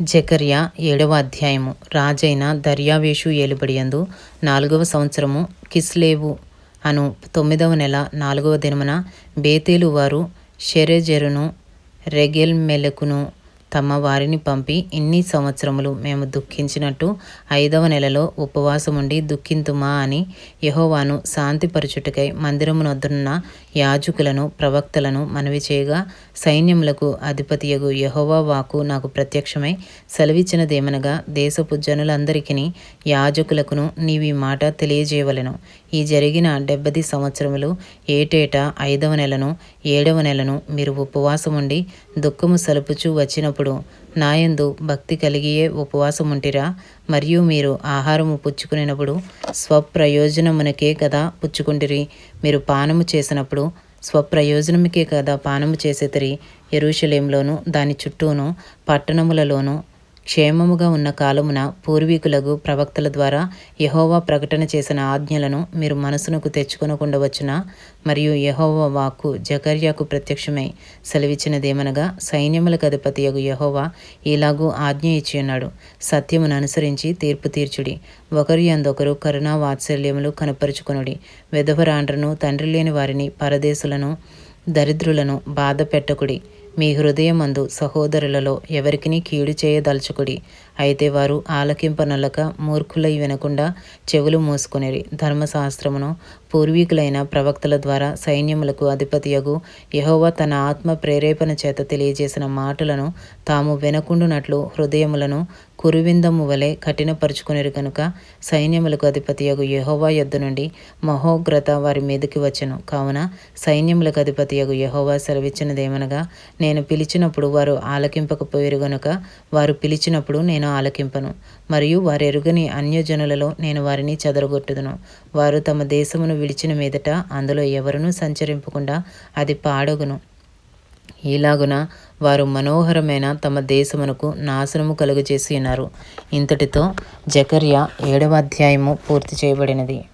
జకర్య ఏడవ అధ్యాయము. రాజైన దర్యావేషు ఏలుబడియందు నాలుగవ సంవత్సరము కిస్లేవు అను తొమ్మిదవ నెల నాలుగవ దినమున బేతేలు వారు షెరెజెరును రెగెల్ మెలకును తమ వారిని పంపి ఇన్ని సంవత్సరములు మేము దుఃఖించినట్టు ఐదవ నెలలో ఉపవాసముండి దుఃఖింతుమా అని యహోవాను శాంతిపరచుటకై మందిరమునొద్దనున్న యాజకులను ప్రవక్తలను మనవి చేయగా సైన్యములకు అధిపతియగు యహోవా వాకు నాకు ప్రత్యక్షమై సెలవిచ్చినదేమనగా దేశపు జనులందరికీ యాజకులకును నీవి మాట తెలియజేయవలెను. ఈ జరిగిన డెబ్బది సంవత్సరములు ఏటేటా ఐదవ నెలను ఏడవ నెలను మీరు ఉపవాసముండి దుఃఖము సలుపుచూ వచ్చినప్పుడు నాయందు భక్తి కలిగియే ఉపవాసముంటిరా మరియు మీరు ఆహారము పుచ్చుకునేటప్పుడు స్వప్రయోజనమునకే కదా పుచ్చుకుంటిరి. మీరు పానము చేసినప్పుడు స్వప్రయోజనముకే కదా పానము చేసేతరి. ఎరుషలేంలోను దాని చుట్టూను పట్టణములలోను క్షేమముగా ఉన్న కాలమున పూర్వీకులకు ప్రవక్తల ద్వారా యహోవా ప్రకటన చేసిన ఆజ్ఞలను మీరు మనసునకు తెచ్చుకొనకుండా వచ్చిన మరియు యహోవా వాక్కు జకర్యాకు ప్రత్యక్షమై సెలవిచ్చినదేమనగా సైన్యములకు అధిపతియగు యహోవా ఇలాగూ ఆజ్ఞ ఇచ్చి ఉన్నాడు సత్యమును అనుసరించి తీర్పు తీర్చుడి. ఒకరి అందొకరు కరుణా వాత్సల్యములు కనపరుచుకొనుడి. వెధవరాండ్రను తండ్రి లేని వారిని పరదేశులను దరిద్రులను బాధ పెట్టకుడి మీ హృదయమందు సహోదరులలో ఎవరికిని కీడు చేయదలుచుకుడి. అయితే వారు ఆలకింపనలక మూర్ఖులై వినకుండా చెవులు మూసుకునేరి. ధర్మశాస్త్రమును పూర్వీకులైన ప్రవక్తల ద్వారా సైన్యములకు అధిపతియగు యహోవా తన ఆత్మ ప్రేరేపణ చేత తెలియజేసిన మాటలను తాము వినకుండునట్లు హృదయములను కురువిందము వలె కఠినపరుచుకునేరు కనుక సైన్యములకు అధిపతియగు యహోవా యొద్ద నుండి మహోగ్రత వారి మీదకి వచ్చెను. కావున సైన్యములకు అధిపతియగు యహోవా సెలవిచ్చినదేమనగా నేను పిలిచినప్పుడు వారు ఆలకింపకపోయేరు గనుక వారు పిలిచినప్పుడు నేను ఆలకింపను. మరియు వారు ఎరుగని అన్యజనులలో నేను వారిని చెదరగొట్టుదును. వారు తమ దేశమును విడిచిన మీదట అందులో ఎవరునూ సంచరింపకుండా అది పాడగును. ఇలాగున వారు మనోహరమైన తమ దేశమునకు నాశనము కలుగజేసి ఉన్నారు. ఇంతటితో జకర్య ఏడవ అధ్యాయము పూర్తి చేయబడినది.